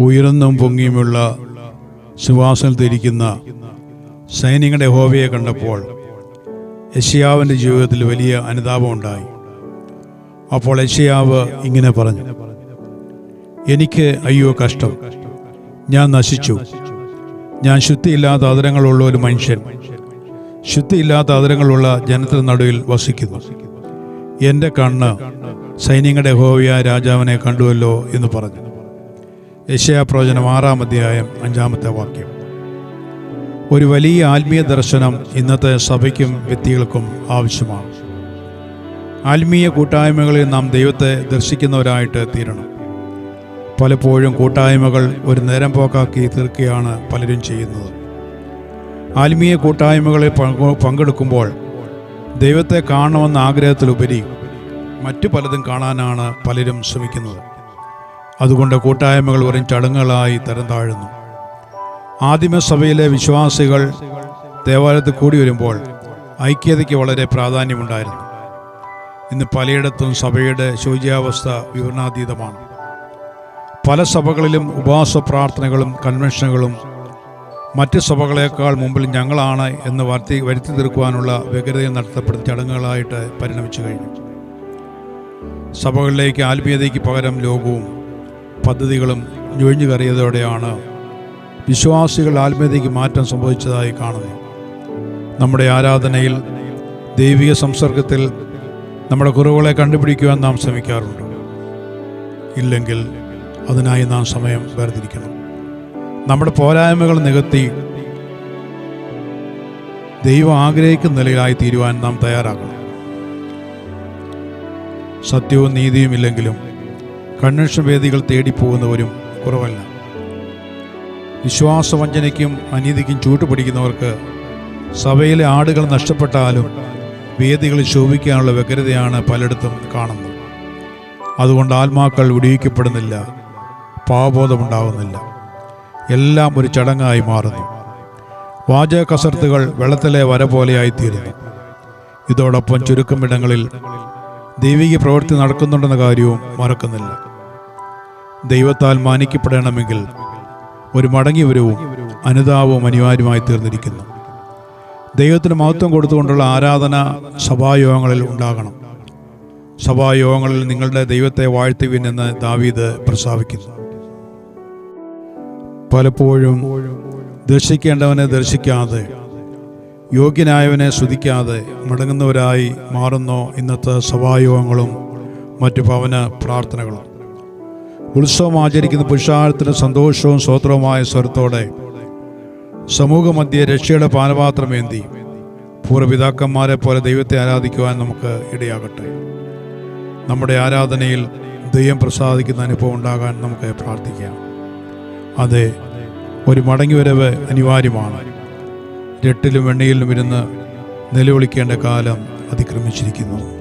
ഉയർന്നും പൊങ്ങിയുമുള്ള സിംഹാസനത്തിരിക്കുന്ന സൈന്യങ്ങളുടെ ഹോവയെ കണ്ടപ്പോൾ യശിയാവിന്റെ ജീവിതത്തിൽ വലിയ അനുതാപമുണ്ടായി അപ്പോൾ യശിയാവ് ഇങ്ങനെ പറഞ്ഞു എനിക്ക് അയ്യോ കഷ്ടം. ഞാൻ നശിച്ചു. ഞാൻ ശുദ്ധിയില്ലാത്ത ആദരങ്ങളുള്ള ഒരു മനുഷ്യൻ. ശുദ്ധിയില്ലാത്ത അതരങ്ങളുള്ള ജനത്തിന് നടുവിൽ വസിക്കുന്നു. എന്റെ കണ്ണ് സൈന്യങ്ങളുടെ ഹോവിയ രാജാവിനെ കണ്ടുവല്ലോ എന്ന് പറഞ്ഞു. യശയാ പ്രവചനം ആറാം അധ്യായം അഞ്ചാമത്തെ വാക്യം. ഒരു വലിയ ആത്മീയ ദർശനം ഇന്നത്തെ സഭയ്ക്കും വ്യക്തികൾക്കും ആവശ്യമാണ്. ആത്മീയ കൂട്ടായ്മകളിൽ നാം ദൈവത്തെ ദർശിക്കുന്നവരായിട്ട് തീരണം. പലപ്പോഴും കൂട്ടായ്മകൾ ഒരു നേരം പോക്കാക്കി തീർക്കുകയാണ് പലരും ചെയ്യുന്നത്. ആത്മീയ കൂട്ടായ്മകളിൽ പങ്കെടുക്കുമ്പോൾ ദൈവത്തെ കാണണമെന്ന ആഗ്രഹത്തിലുപരി മറ്റു പലതും കാണാനാണ് പലരും ശ്രമിക്കുന്നത്. അതുകൊണ്ട് കൂട്ടായ്മകൾ വെറും ചടങ്ങുകളായി തരം താഴുന്നു. ആദിമസഭയിലെ വിശ്വാസികൾ ദേവാലയത്തിൽ കൂടി വരുമ്പോൾ ഐക്യതയ്ക്ക് വളരെ പ്രാധാന്യമുണ്ടായിരുന്നു. ഇന്ന് പലയിടത്തും സഭയുടെ ശൗചാവസ്ഥ വിവരണാതീതമാണ്. പല സഭകളിലും ഉപവാസ പ്രാർത്ഥനകളും കൺവെൻഷനുകളും മറ്റ് സഭകളേക്കാൾ മുമ്പിൽ ഞങ്ങളാണ് എന്ന് വരുത്തി വരുത്തി തീർക്കുവാനുള്ള വ്യഗ്രതയിൽ നടത്തപ്പെടുന്ന ചടങ്ങുകളായിട്ട് പരിണമിച്ചു കഴിഞ്ഞു. സഭകളിലേക്ക് ആത്മീയതയ്ക്ക് പകരം ലോകവും പദ്ധതികളും ഞൊഴിഞ്ഞു കയറിയതോടെയാണ് വിശ്വാസികൾ ആത്മീയതയ്ക്ക് മാറ്റം സംഭവിച്ചതായി കാണുന്നു നമ്മുടെ ആരാധനയിൽ ദൈവിക സംസർഗത്തിൽ നമ്മുടെ കുറവുകളെ കണ്ടുപിടിക്കുവാൻ നാം ശ്രമിക്കാറുണ്ട്. ഇല്ലെങ്കിൽ അതിനായി നാം സമയം വേർതിരിക്കണം. നമ്മുടെ പോരായ്മകൾ നികത്തി ദൈവം ആഗ്രഹിക്കുന്ന നിലയിലായി തീരുവാൻ നാം തയ്യാറാകണം. സത്യവും നീതിയും ഇല്ലെങ്കിലും കൺവെൻഷൻ വേദികൾ തേടിപ്പോകുന്നവരും കുറവല്ല. വിശ്വാസവഞ്ചനയ്ക്കും അനീതിക്കും ചൂട്ടുപിടിക്കുന്നവർക്ക് സഭയിലെ ആടുകൾ നഷ്ടപ്പെട്ടാലും വേദികളിൽ ശോഭിക്കാനുള്ള വ്യഗ്രതയാണ് പലയിടത്തും കാണുന്നത്. അതുകൊണ്ട് ആത്മാക്കൾ വിടിയിക്കപ്പെടുന്നില്ല പാവബോധമുണ്ടാകുന്നില്ല എല്ലാം ഒരു ചടങ്ങായി മാറുന്നു. വാചക കസർത്തുകൾ വെള്ളത്തിലെ വര പോലെയായിത്തീരുന്നു. ഇതോടൊപ്പം ചുരുക്കം ഇടങ്ങളിൽ ദൈവിക പ്രവൃത്തി നടക്കുന്നുണ്ടെന്ന കാര്യവും മറക്കുന്നില്ല. ദൈവത്താൽ മാനിക്കപ്പെടണമെങ്കിൽ ഒരു മടങ്ങി വരവും അനുതാപവും അനിവാര്യമായി തീർന്നിരിക്കുന്നു. ദൈവത്തിന് മഹത്വം കൊടുത്തുകൊണ്ടുള്ള ആരാധന സഭായോഗങ്ങളിൽ ഉണ്ടാകണം. സഭായോഗങ്ങളിൽ നിങ്ങളുടെ ദൈവത്തെ വാഴ്ത്തുവിൻ എന്ന് ദാവീദ് പ്രസ്താവിക്കുന്നു. പലപ്പോഴും ദർശിക്കേണ്ടവനെ ദർശിക്കാതെ യോഗ്യനായവനെ സ്തുതിക്കാതെ മടങ്ങുന്നവരായി മാറുന്നു ഇന്നത്തെ സഭായോഗങ്ങളും മറ്റു ഭവന പ്രാർത്ഥനകളും. ഉത്സവം ആചരിക്കുന്ന പുരുഷാരത്തിന് സന്തോഷവും സ്വത്രവുമായ സ്വരത്തോടെ സമൂഹമധ്യ രക്ഷയുടെ പാനപാത്രമേന്തി പൂർവപിതാക്കന്മാരെ പോലെ ദൈവത്തെ ആരാധിക്കുവാൻ നമുക്ക് ഇടയാകട്ടെ. നമ്മുടെ ആരാധനയിൽ ദൈവം പ്രസാദിക്കുന്ന അനുഭവം ഉണ്ടാകാൻ നമുക്ക് പ്രാർത്ഥിക്കാം. അതെ ഒരു മടങ്ങിവരവ് അനിവാര്യമാണ്. രട്ടിലും വെണ്ണയിലും ഇരുന്ന് നിലവിളിക്കേണ്ട കാലം അതിക്രമിച്ചിരിക്കുന്നു.